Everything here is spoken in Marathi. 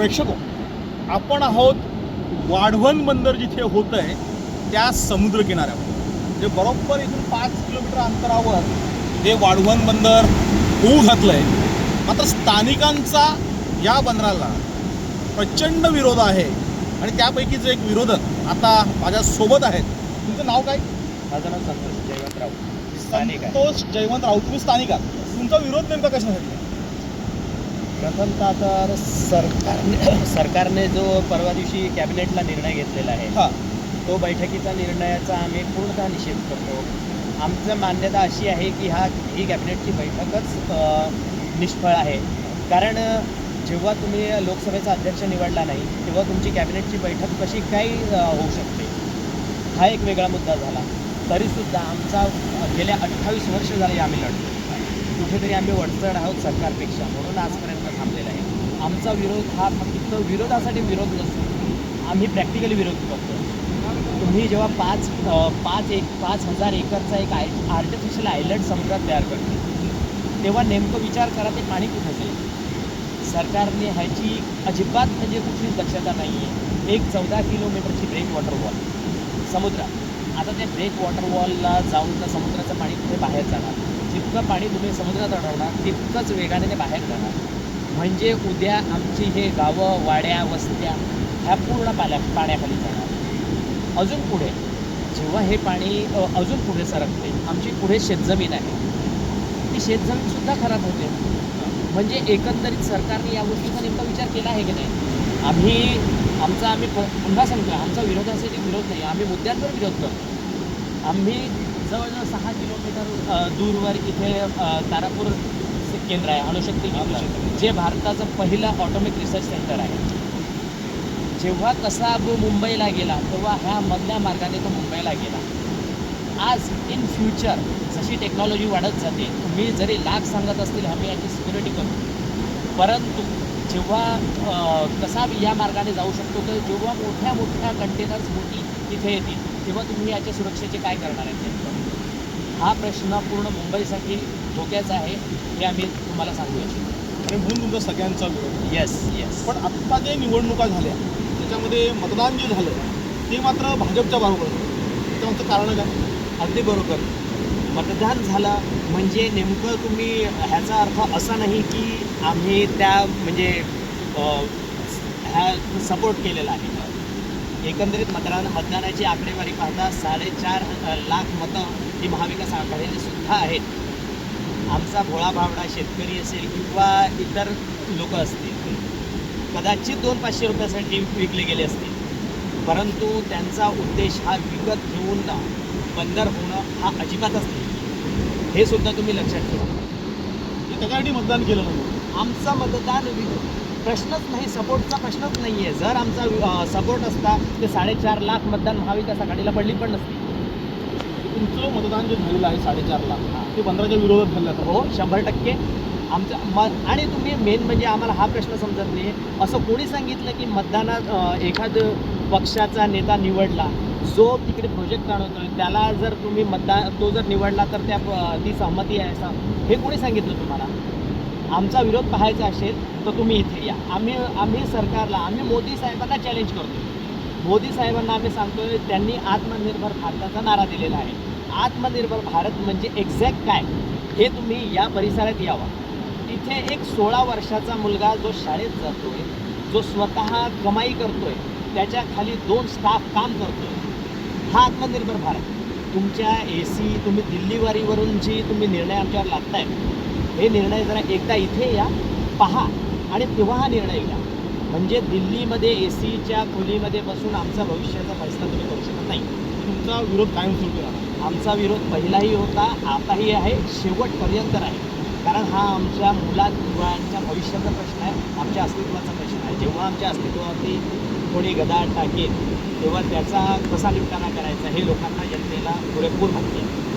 प्रेक्षको आपण आहोत वाढवण बंदर जिथे होतं आहे त्या समुद्र किनाऱ्यावर. म्हणजे बरोबर इथून पाच किलोमीटर अंतरावर हे वाढवण बंदर होऊ घातलं आहे मात्र स्थानिकांचा या बंदराला प्रचंड विरोध आहे. आणि त्यापैकीच एक विरोधक आता माझ्या सोबत आहेत. तुमचं नाव काय? माझं नाव संतोष जयवंतराव स्थानिक आहे. संतोष जयवंत राऊत तुम्ही स्थानिक आहात. तुमचा विरोध नेमका कशासाठी आहे? प्रथमतः तर सरकारने सरकारने जो परवा दिवशी कॅबिनेटला निर्णय घेतलेला आहे हा. तो बैठकीचा निर्णयाचा आम्ही पूर्णतः निषेध करतो. आमचं मान्यता अशी आहे की हा ही कॅबिनेटची बैठकच निष्फळ आहे. कारण जेव्हा तुम्ही लोकसभेचा अध्यक्ष निवडला नाही तेव्हा तुमची कॅबिनेटची बैठक कशी काय अ, होऊ शकते? हा एक वेगळा मुद्दा झाला. तरीसुद्धा आमचा गेल्या अठ्ठावीस वर्ष झाले आम्ही लढतो कुठेतरी आम्ही वडचड आहोत सरकारपेक्षा म्हणून आजपर्यंत थांबलेला आहे. आमचा विरोध हा फक्त विरोधासाठी विरोध नसतो. आम्ही प्रॅक्टिकली विरोध करतो. तुम्ही जेव्हा पाच पाच एक पाच हजार एकरचा एक आय आर्टिफिशियल आयलंड समुद्रात तयार करतो तेव्हा नेमकं विचार करा ते पाणी कुठं जाईल? सरकारने ह्याची अजिबात म्हणजे कुठलीच दक्षता नाही आहे एक चौदा किलोमीटरची ब्रेक वॉटर वॉल समुद्रात. आता त्या ब्रेक वॉटर वॉलला जाऊन समुद्राचं पाणी कुठे बाहेर जाणार? जितकं पाणी तुम्ही समुद्रात अडवणार तितकंच वेगाने ते बाहेर जाणार. म्हणजे उद्या आमची हे गावं वाड्या वस्त्या ह्या पूर्ण पाण्या पाण्याखाली जाणार. अजून पुढे जेव्हा हे पाणी अजून पुढे सरकते आमची पुढे शेतजमीन आहे. ती शेतजमीनसुद्धा खराब होते. म्हणजे एकंदरीत सरकारने या गोष्टीचा नेमका विचार केला आहे की नाही? आम्ही आमचा आम्ही प- पुन्हा सांगतो आमचा विरोधासाठी विरोध नाही आम्ही मुद्द्यांवर विरोध करतो. आम्ही जवळजवळ सहा किलोमीटर दूरवर इथे तारापूर केंद्र आहे अणुशक्ती केंद्र जे भारताचं पहिलं ऑटोमिक रिसर्च सेंटर आहे. जेव्हा कसाब मुंबईला गेला तेव्हा ह्या मधल्या मार्गाने तो मुंबईला गेला. आज इन फ्युचर जशी टेक्नॉलॉजी वाढत जाते तुम्ही जरी लाख सांगत असतील आम्ही याची सिक्युरिटी करू. परंतु जेव्हा अ, कसाब या मार्गाने जाऊ शकतो तर जेव्हा मोठ्या मोठ्या कंटेनर्स मोठी तिथे येतील तेव्हा तुम्ही याच्या सुरक्षेचे काय करणार आहे? नेमकं? हा प्रश्न पूर्ण मुंबईसाठी धोक्याचा आहे हे आम्ही तुम्हाला सांगू इच्छितो. आणि म्हणून तुमचा सगळ्यांचा विरोध येस येस पण आत्ता जे निवडणुका झाल्या त्याच्यामध्ये मतदान जे झालं ते मात्र भाजपच्या बरोबर. त्याचं कारण काय? अगदी बरोबर. मतदान झालं म्हणजे नेमकं तुम्ही ह्याचा अर्थ असा नाही की आम्ही त्या म्हणजे ह्या सपोर्ट केलेला आहे. एकंदरीत मतदान मतदानाची आकडेवारी पाहता साडेचार लाख मतं ही महाविकास आघाडीने सुद्धा आहेत. आमचा भोळा भावडा शेतकरी असेल किंवा इतर लोक असतील कदाचित दोन पाचशे रुपयासाठी विकले गेले असतील. परंतु त्यांचा उद्देश हा विकत घेऊन बंदर होणं हा अजिबातच नाही. हे सुद्धा तुम्ही लक्षात ठेवा. त्याच्यासाठी मतदान केलं नव्हतं आमचा मतदान प्रश्नच नाही सपोर्टचा प्रश्नच नाही आहे जर आमचा सपोर्ट असता ते साडेचार लाख मतदान महाविकास आघाडीला पडली पण नसती. तुमचं मतदान जे झालेलं आहे साडेचार लाख ते पंधराच्या विरोधात झालं आता हो शंभर टक्के. आमचं मत आणि तुम्ही मेन म्हणजे आम्हाला हा प्रश्न समजत नाही. असं कोणी सांगितलं की मतदानात एखादं पक्षाचा नेता निवडला जो तिकडे प्रोजेक्ट आणतोय त्याला जर तुम्ही मतदान तो जर निवडला तर त्या ती सहमती आहे असं. हे कोणी सांगितलं तुम्हाला? आमचा विरोध पाहायचा असेल तर तुम्ही इथे या. आम्ही आम्ही सरकारला आम्ही मोदी साहेबांना चॅलेंज करतो मोदी साहेबांना आम्ही सांगतोय त्यांनी आत्मनिर्भर भारताचा नारा दिलेला आहे. आत्मनिर्भर भारत म्हणजे एक्झॅक्ट काय? हे तुम्ही या परिसरात यावा. तिथे एक सोळा वर्षाचा मुलगा जो शाळेत जातोय जो स्वतः कमाई करतोय त्याच्याखाली दोन स्टाफ काम करतोय. हा आत्मनिर्भर भारत. तुमच्या ए सी तुम्ही दिल्लीवारीवरून जी तुम्ही निर्णय आमच्यावर लादताय हे निर्णय जरा एकदा इथे या पहा आणि तेव्हा हा निर्णय घ्या. म्हणजे दिल्लीमध्ये ए सीच्या खोलीमध्ये बसून आमचा भविष्याचा फैसला तुम्ही करू शकत नाही. तुमचा विरोध कायम सुरू राहणार आमचा विरोध पहिलाही होता आताही आहे शेवटपर्यंत आहे कारण हा आमच्या मुला मुलांच्या भविष्याचा प्रश्न आहे आमच्या अस्तित्वाचा प्रश्न आहे. जेव्हा आमच्या अस्तित्वावरती कोणी गदा टाकेल तेव्हा त्याचा कसा निपटारा करायचा हे लोकांना जनतेला पुरेपूर माहिती आहे.